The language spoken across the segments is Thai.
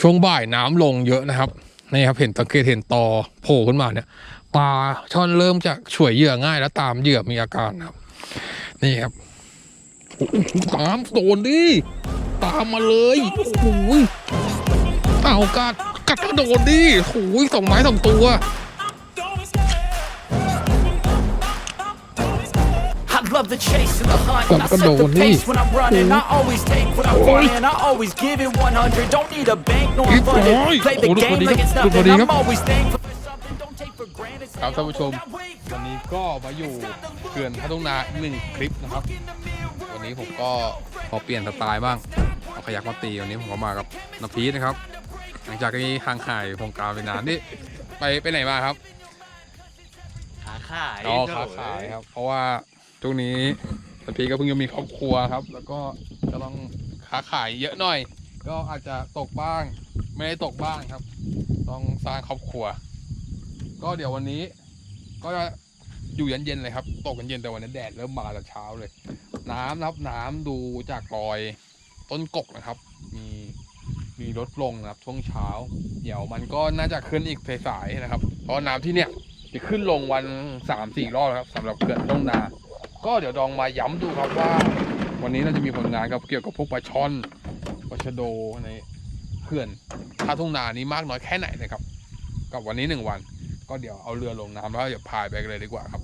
ช่วงบ่ายน้ำลงเยอะนะครับนี่ครับเห็นตะเกตเห็นตอโผล่ขึ้นมาเนี่ยปลาช่อนเริ่มจะฉวยเหยื่อง่ายแล้วตามเหยื่อมีอาการครับ นี่ครับตามโดนดิตามมาเลยโอ้ยเอากัดกัดกระโดดดิโอ้ยสองไม้สองตัว love the chase and the hunt. Cầm I cái set đồ the đi. pace when I'm running. I always take what I want and I always give it 100. Don't need a bank, no I'm Ít funded. rồi. Play the Ủa, được rồi game đi like gấp, it's được rồi nothing. đi I'm gấp. always thankful for something. Don't take for granted. ครับท่านผู้ชมวันนี้ก็มาอยู่เขื่อนท่าทุ่งนาอีกหนึ่งคลิปนะครับ วันนี้ผมก็ขอเปลี่ยนสไตล์บ้างเอาขยักมาตีวันนี้ผมก็มากับน้ำพีชนะครับ หลังจากที่ห่างหายวงการไปนานนี่ไปไปไหนมาครับ ขาขายอ๋อค้าขายครับ เพราะว่า ช่วงนี้น้ำพีชก็เพิ่งจะมีครอบครัวครับ แล้วก็ก็ต้องค้าขายเยอะหน่อย ก็อาจจะตกบ้าง ไม่ได้ตกบ้างครับ ต้องสร้างครอบครัว ก็เดี๋ยววันนี้ ก็จะอยู่เย็นๆเลยครับ ตกกันเย็นแต่วันนี้แดดเริ่มมาแต่เช้าเลย น้ำนะครับน้ำดูจากรอยต้นกกนะครับ มีมีลดลงนะครับช่วงเช้า เดี๋ยวมันก็น่าจะขึ้นอีกสายๆนะครับ เพราะน้ำที่เนี่ยจะขึ้นลงวันสามสี่รอบนะครับสำหรับเขื่อนต้องนา ก็เดี๋ยวลองมาย้ำดูครับว่า วันนี้เราจะมีผลงานกับเกี่ยวกับพวกปลาช่อนปลาชะโดในเขื่อนท่าทุ่งนานี้มากน้อยแค่ไหนนะครับ กับวันนี้หนึ่งวัน ก็เดี๋ยวเอาเรือลงน้ำแล้วเดี๋ยวพายไปกันเลยดีกว่าครับ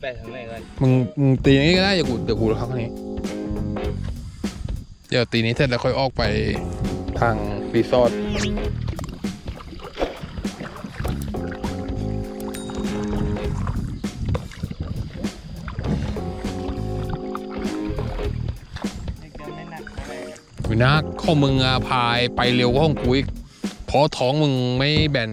แปดทางไหนกันมึงมึงตีนี้ก็ได้อย่ากูเดี๋ยวกูเข้าข้างนี้ เดี๋ยวตีนี้เสร็จแล้วค่อยออกไปทางรีสอร์ท นะ ข้อมึงอะพายไปเร็วกว่าของกูอีกเพราะท้องมึงไม่แบน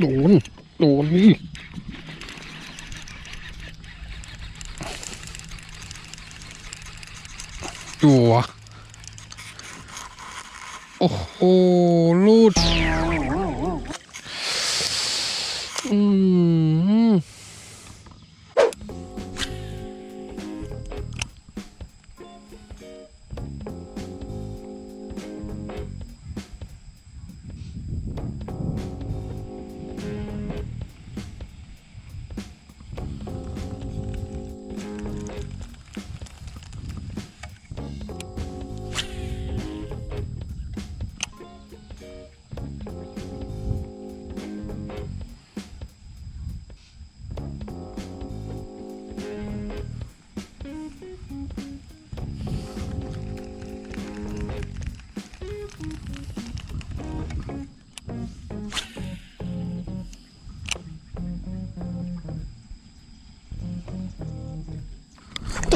โดน โดนนี่จัวโอ้โหลูด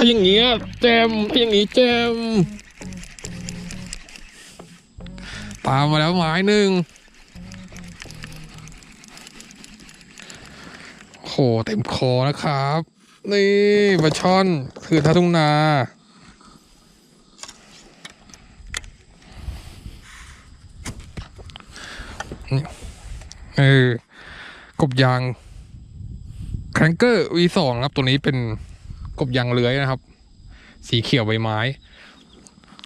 าอย่างเงี้ยแจมถ้าอย่างงี้แจม ตามมาแล้วไม้หนึ่งโหเต็มคอนะครับ นี่ปลาช่อนคือท่าทุ่งนาเออกบยางแครงเกอร์ V2 ครับ ตัวนี้เป็น กบยางเลื้อยนะครับ สีเขียวใบไม้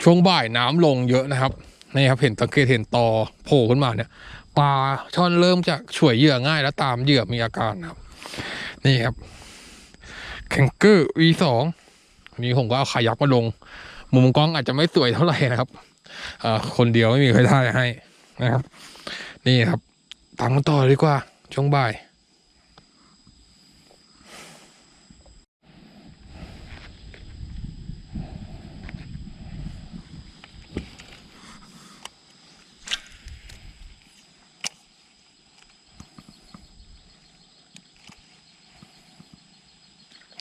ช่วงบ่ายน้ำลงเยอะนะครับนี่ครับเห็นตะเกียเห็นตอโผล่ขึ้นมาเนี่ยปลาช่อนเริ่มจะฉวยเหยื่อง่าย แล้วตามเหยื่อมีอาการนะครับ นี่ครับแข่งเกอร์ V2 นี่ผมก็เอาขายักมาลง มุมกล้องอาจจะไม่สวยเท่าไหร่นะครับเอคนเดียวไม่มีใครได้ให้นะครับ นี่ครับตามกันต่อดีกว่าช่วงบ่าย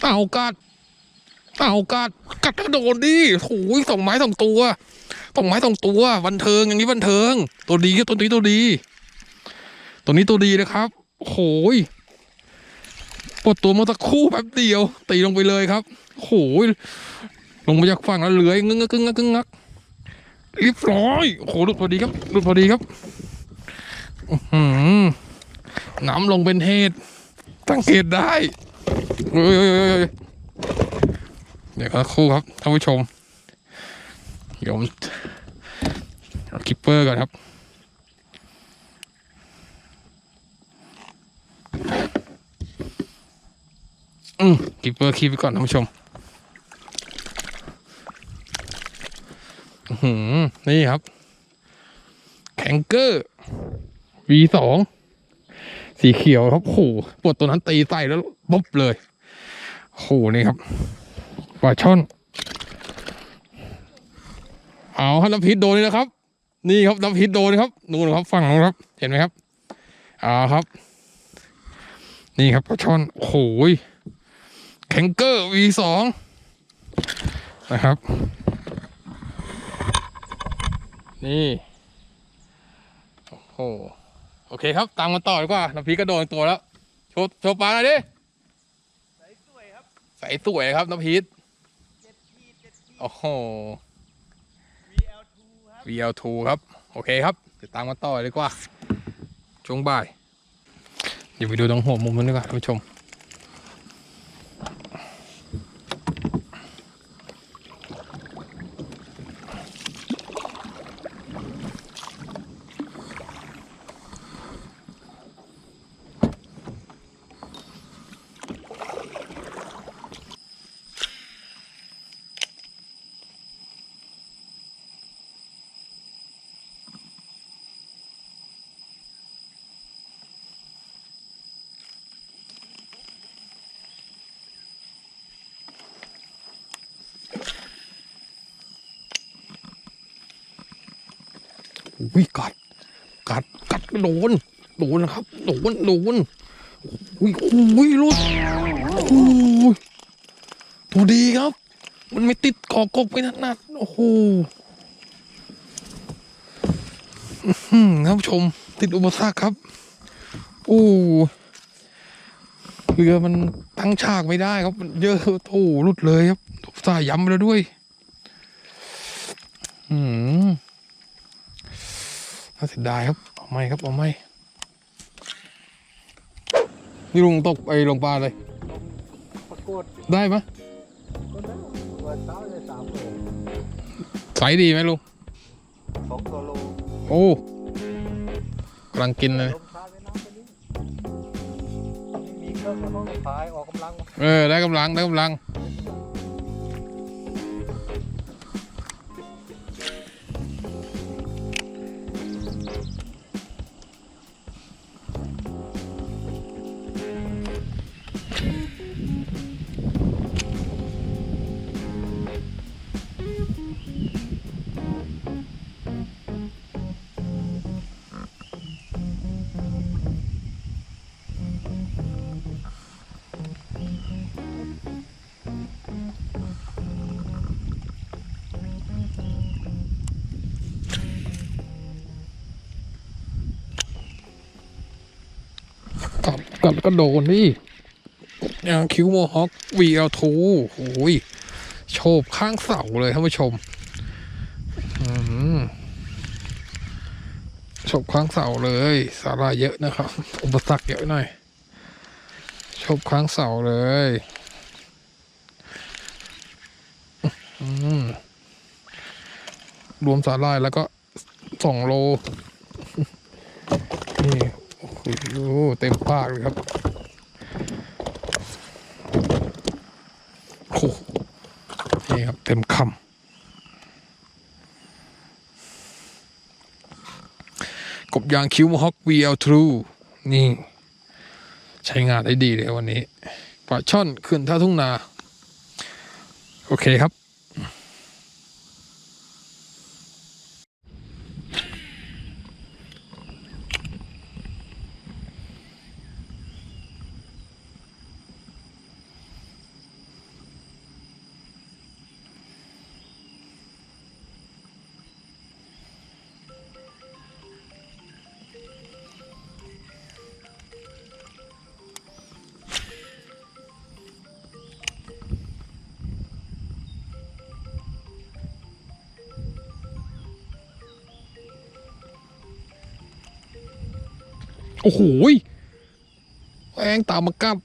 เอากัดเอากัดกัดกระโดดดิโอ้ยสองไม้สองตัวสองไม้สองตัวบันเทิงอย่างนี้บันเทิง ตัวดีครับตัวนี้ตัวดี ตัวนี้ตัวดีนะครับโอยปลดตัวมาสักคู่แป๊บเดียว ตีลงไปเลยครับโอยลงมาจากฝั่งแล้วเลื้อยงึ้งงักกึ้งงึ้งงักเรียบร้อยโอ้โหหลุดพอดีครับหลุดพอดีครับอื้อหือน้ำลงเป็นเหตุสังเกตได้ เดี๋ยวสักครู่ครับท่านผู้ชมเดี๋ยวผมเอาคิปเปอร์ก่อนครับอืมคิปเปอร์คีบไปก่อนท่านผู้ชมหือนี่ครับ แข็งเกอร์ V สีเขียวครับโหปวดตัวนั้นตีใส่แล้วบ๊บเลยโหนี่ครับปลาช่อน เอาครับน้ำพิษโดนนี่นะครับ นี่ครับน้ำพิษโดนครับนู่นครับฝั่งนู้นครับ เห็นไหมครับเอาครับ นี่ครับปลาช่อนโอ้โหแข็งเกอร์ V สองนะครับ นี่ โอ้โห อเคครับตามกันต่อดีกว่าน้ำพีก็โดนตัวแล้ว โชว์โชว์ปลาหน่อยดิใสสวยครับใสสวยครับน้ำพริกโอ้โห VL2 ครับ โอเคครับเดี๋ยวตามกันต่อยดีกว่าช่วงบ่ายเดี๋ยวไปดูตรงหัวมุมนั้นดีกว่าท่านผู้ชม อุ้ยกัด กัด กัดก็โดน โดนนะครับ โดน โดนอุ้ยอุ้ยรุดอุ้ยตัวดีครับ มันไม่ติดกอกกไปนัดๆโอ้โหอื้อหือท่านผู้ชม ติดอุปสรรคครับ โอ้เรือมันตั้งฉากไม่ได้ครับ มันเยอะโอ้รุดเลยครับสายย้ำไปแล้วด้วย อืม เสียดายครับเอาไม่ครับเอาไม่นี่ลุงตกไอ้ลงปลาเลยปรากฏได้ไหมก็ได้ตัวเช้าเลยสามโลใสดีไหมลุงสองตัวโลโอ้กำลังกินเลยลมพาไปน้ำไปนี่ไม่มีเครื่องก็ต้องพายออกกำลัง เออได้กำลังได้กำลัง กัดกัดก็โดนดิอย่างคิวโมฮอค VL2 โอ้ยโฉบข้างเสาเลยท่านผู้ชมอืมโฉบข้างเสาเลย สาราเยอะนะครับ อุปสรรคเยอะหน่อยโฉบข้างเสาเลยรวมสาลายแล้วก็สองโล นี่ โอ้เต็มปากเลยครับโอ้นี่ครับเต็มคำกบยางคิวมฮอค VL True นี่ ใช้งานได้ดีเลยวันนี้ปลาช่อนขึ้นท่าทุ่งนา โอเคครับ โอ้โหแองตามมากับ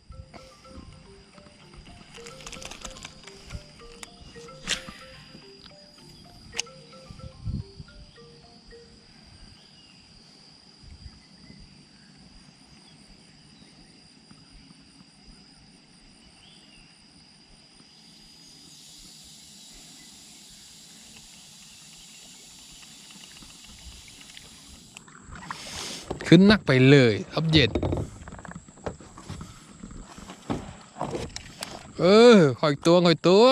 ขึ้นนักไปเลยครับเย็นเออคอยตัวคอยตัว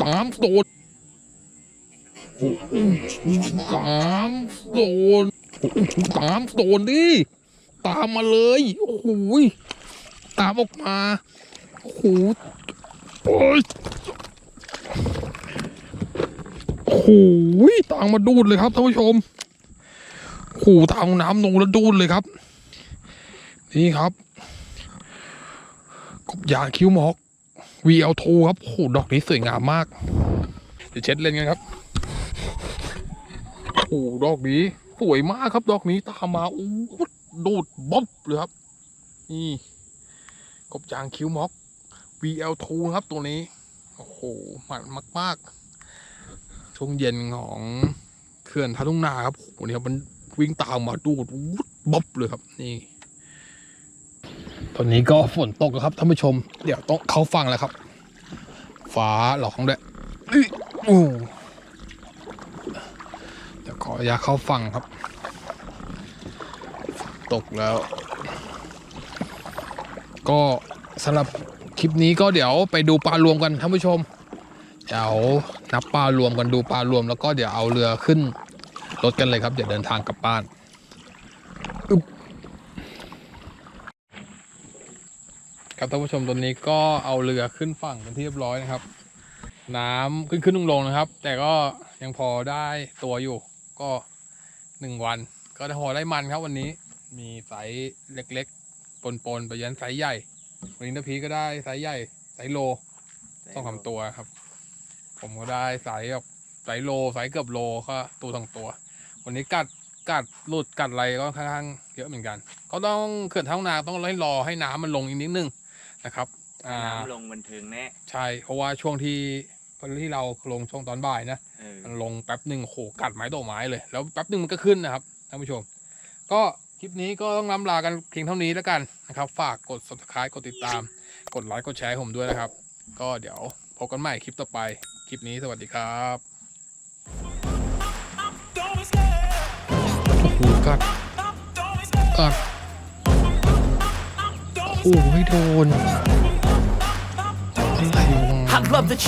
สามโซนสามโซนสามโซนดิ ตามมาเลย โอ้โหยตามออกมา โอ้โหโอ้ยโอ้โหยตามมาดูดเลยครับท่านผู้ชมโอ้โหตามน้ำลงแล้วดูดเลยครับ นี่ครับ กบยางคิ้วหมอก VL2 ครับโอ้โหดอกนี้สวยงามมาก เดี๋ยวเช็ดเล่นกันครับโอ้โหดอกนี้ สวยมากครับ ดอกนี้ตามมาโอ้โหดูดบ๊อบเลยครับ นี่กบยางคิ้วม็อก VL2 ครับตัวนี้ โอ้โหมันมากๆช่วงเย็นของเขื่อนท่าทุ่งนาครับโอ้โหเนี่ยมันวิ่งตามมาดูดดบ๊อบเลยครับ นี่ ตอนนี้ก็ฝนตกแล้วครับท่านผู้ชม เดี๋ยวต้องเข้าฟังแล้วครับ ฟ้าหลอกด้วยอื้ออู้เดี๋ยวขออยาเข้าฟังครับ ตกแล้ว ก็สำหรับคลิปนี้ก็เดี๋ยวไปดูปลารวมกันท่านผู้ชม เดี๋ยวนับปลารวมกันดูปลารวมแล้วก็เดี๋ยวเอาเรือขึ้นรถกันเลยครับเดี๋ยวเดินทางกลับบ้าน ครับท่านผู้ชมตอนนี้ก็เอาเรือขึ้นฝั่งเป็นที่เรียบร้อยนะครับ น้ำขึ้นขึ้นลงลงนะครับ แต่ก็ยังพอได้ตัวอยู่ก็หนึ่งวัน ก็ได้พอได้มันครับวันนี้มีไซส์เล็กๆ ปนๆ ไปยันไซส์ใหญ่ วันนี้นพีก็ได้ไซส์ใหญ่ไซส์โลต้องทำตัวครับ ผมก็ได้ไซส์แบบไซส์โลไซส์เกือบโลก็ตัวสองตัว วันนี้กัดกัดหลุดกัดอะไรก็ค่อนข้างเยอะเหมือนกัน ก็ต้องเขื่อนท้องนาต้องให้รอให้น้ำมันลงอีกนิดนึง นะครับอ่าน้ำลงบันเทิงแน่ใช่เพราะว่าช่วงที่ที่เราลงช่วงตอนบ่ายนะเออมันลงแป๊บหนึ่งโอ้โหกัดไม้ต่อไม้เลย แล้วแป๊บหนึ่งมันก็ขึ้นนะครับท่านผู้ชม ก็คลิปนี้ก็ต้องล้ำลากันเพียงเท่านี้แล้วกันนะครับฝากกด subscribe กดติดตาม กดไลค์กดแชร์ให้ผมด้วยนะครับ ก็เดี๋ยวพบกันใหม่คลิปต่อไป คลิปนี้สวัสดีครับโอ้โหกัดกัด โอ้โหไม่โดนอะไรวะ I love the